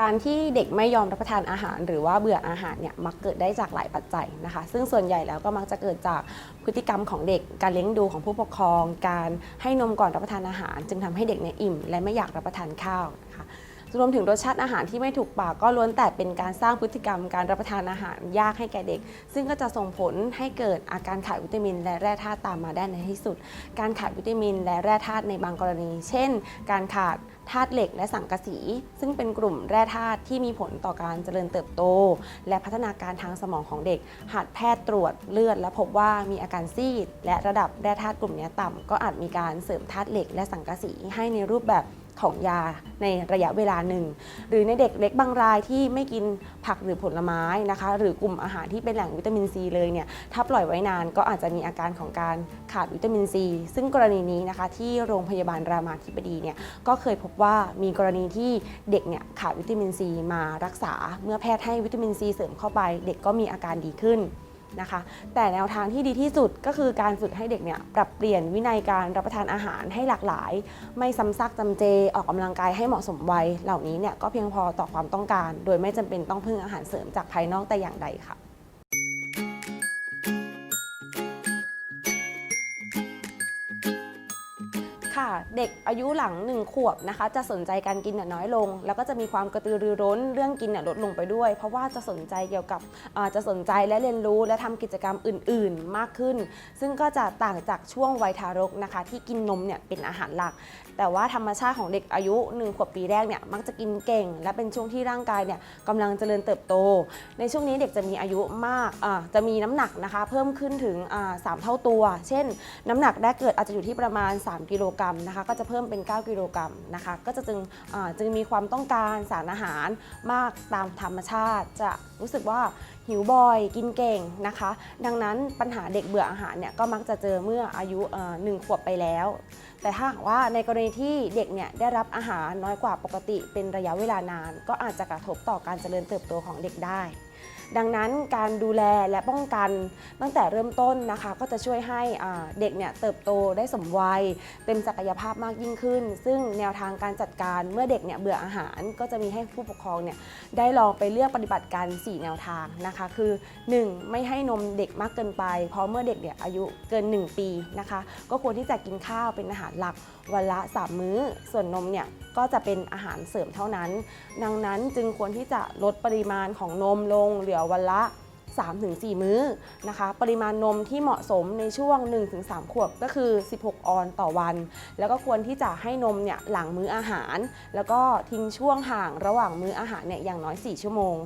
การที่เด็กไม่ยอมรับประทานอาหาร หรือว่าเบื่ออาหารเนี่ยมักเกิดได้จากหลายปัจจัยนะคะ ซึ่งส่วนใหญ่แล้วก็มักจะเกิดจากพฤติกรรมของเด็ก การเลี้ยงดูของผู้ปกครอง การให้นมก่อนรับประทานอาหาร จึงทำให้เด็กเนี่ยอิ่ม และไม่อยากรับประทานข้าวนะคะ รวมถึงรสชาติอาหารที่ไม่ถูกปากก็ล้วนแต่เป็นการสร้างพฤติกรรมการรับประทานอาหารยากให้แก่เด็ก ซึ่งก็จะส่งผลให้เกิดอาการขาดวิตามิน และแร่ธาตุตามมาได้ในที่สุด การขาดวิตามิน และแร่ธาตุในบางกรณี เช่น การขาดธาตุเหล็กและสังกะสี ซึ่งเป็นกลุ่มแร่ธาตุที่มีผลต่อการเจริญเติบโต และพัฒนาการทางสมองของเด็ก หากแพทย์ตรวจเลือด และพบว่ามีอาการซีด และระดับแร่ธาตุกลุ่มนี้ต่ำก็อาจมีการเสริมธาตุเหล็กและสังกะสีให้ในรูปแบบ ของยาในระยะเวลาหนึ่ง หรือในเด็กเล็กบางรายที่ไม่กินผักหรือผลไม้นะคะ หรือกลุ่มอาหารที่เป็นแหล่งวิตามินซีเลยเนี่ยถ้าปล่อยไว้นานก็อาจจะมีอาการของการขาดวิตามินซีซึ่งกรณีนี้นะคะ ที่โรงพยาบาลรามาธิบดีเนี่ยก็เคยพบว่ามีกรณีที่เด็กเนี่ยขาดวิตามินซีมารักษา เมื่อแพทย์ให้วิตามินซีเสริมเข้าไป เด็กก็มีอาการดีขึ้น นะคะ แต่แนวทางที่ดีที่สุดก็คือการฝึกให้เด็กเนี่ยปรับเปลี่ยนวินัยการรับประทานอาหารให้หลากหลาย ไม่ซ้ำซากจำเจออกกำลังกายให้เหมาะสมวัยเหล่านี้เนี่ยก็เพียงพอต่อความต้องการ โดยไม่จำเป็นต้องพึ่งอาหารเสริมจากภายนอกแต่อย่างใดค่ะ ค่ะ เด็กอายุหลัง 1 ขวบนะคะ จะสนใจการกินน้อยลง แล้วก็จะมีความกระตือรือร้นเรื่องกินลดลงไปด้วย เพราะว่าจะสนใจเกี่ยวกับจะสนใจและเรียนรู้และทำกิจกรรมอื่น ๆ มากขึ้น ซึ่งก็จะต่างจากช่วงวัยทารกนะคะ ที่กินนมเนี่ยเป็นอาหารหลัก แต่ว่าธรรมชาติของเด็กอายุ 1 ขวบปีแรกเนี่ยมักจะกินเก่ง และเป็นช่วงที่ร่างกายเนี่ยกำลังเจริญเติบโต ในช่วงนี้เด็กจะมีอายุมากอ่าจะมีน้ำหนักนะคะ เพิ่มขึ้นถึงอ่าสามเท่าตัว เช่น น้ำหนักแรกเกิดอาจจะอยู่ที่ประมาณ 3 กิโลกรัมนะคะก็จะเพิ่มเป็น 9 กิโลกรัมนะคะก็จะจึงจึงมีความต้องการสารอาหารมากตามธรรมชาติ จะรู้สึกว่าหิวบ่อยกินเก่งนะคะ ดังนั้นปัญหาเด็กเบื่ออาหารเนี่ยก็มักจะเจอเมื่ออายุหนึ่งขวบไปแล้ว แต่ถ้าหากว่าในกรณีที่เด็กเนี่ยได้รับอาหารน้อยกว่าปกติเป็นระยะเวลานาน ก็อาจจะกระทบต่อการเจริญเติบโตของเด็กได้ ดังนั้นการดูแลและป้องกันตั้งแต่เริ่มต้นนะคะ ก็จะช่วยให้เด็กเนี่ยเติบโตได้สมวัย เต็มศักยภาพมากยิ่งขึ้น ซึ่งแนวทางการจัดการเมื่อเด็กเนี่ยเบื่ออาหาร ก็จะมีให้ผู้ปกครองเนี่ยได้ลองไปเลือกปฏิบัติการ 4 แนวทางนะคะ คือ 1. ไม่ให้นมเด็กมากเกินไป เพราะเมื่อเด็กเนี่ยอายุเกิน 1 ปีนะคะ ก็ควรที่จะกินข้าวเป็นอาหารหลักวันละ 3 มื้อ ส่วนนมเนี่ยก็จะเป็นอาหารเสริมเท่านั้น ดังนั้นจึงควรที่จะลดปริมาณของนมลงเหลือวันละ 3-4 มื้อนะคะ ปริมาณนมที่เหมาะสมในช่วง 1-3 ขวบก็คือ 16 ออนต่อวัน แล้วก็ควรที่จะให้นมเนี่ยหลังมื้ออาหาร แล้วก็ทิ้งช่วงห่างระหว่างมื้ออาหารเนี่ยอย่างน้อย 4 ชั่วโมง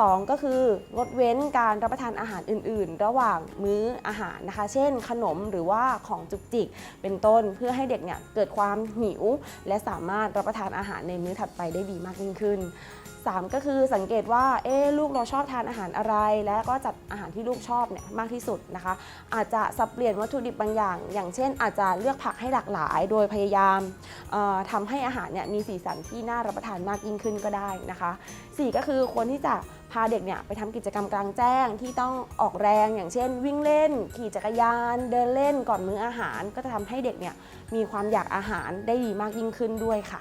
2 ก็คืองดเว้นการรับประทานอาหารอื่น ๆ ระหว่างมื้ออาหารนะคะ เช่น ขนมหรือว่าของจุกจิกเป็นต้นเพื่อให้เด็กเนี่ยเกิดความหิว และสามารถรับประทานอาหารในมื้อถัดไปได้ดีมากยิ่งขึ้น 3 ก็คือสังเกตว่าเอ๊ลูกเราชอบทานอาหารอะไรและก็จัดอาหารที่ลูกชอบเนี่ยมากที่สุดนะคะ อาจจะสับเปลี่ยนวัตถุดิบบางอย่าง อย่างเช่น อาจจะเลือกผักให้หลากหลาย โดยพยายามเอ่อทำให้อาหารเนี่ยมีสีสันที่น่ารับประทานมากยิ่งขึ้นก็ได้นะคะ 4 ก็คือควรที่จะพาเด็กเนี่ยไปทำกิจกรรมกลางแจ้งที่ต้องออกแรง อย่างเช่น วิ่งเล่น ขี่จักรยาน เดินเล่นก่อนมื้ออาหาร ก็จะทำให้เด็กเนี่ยมีความอยากอาหารได้ดีมากยิ่งขึ้นด้วยค่ะ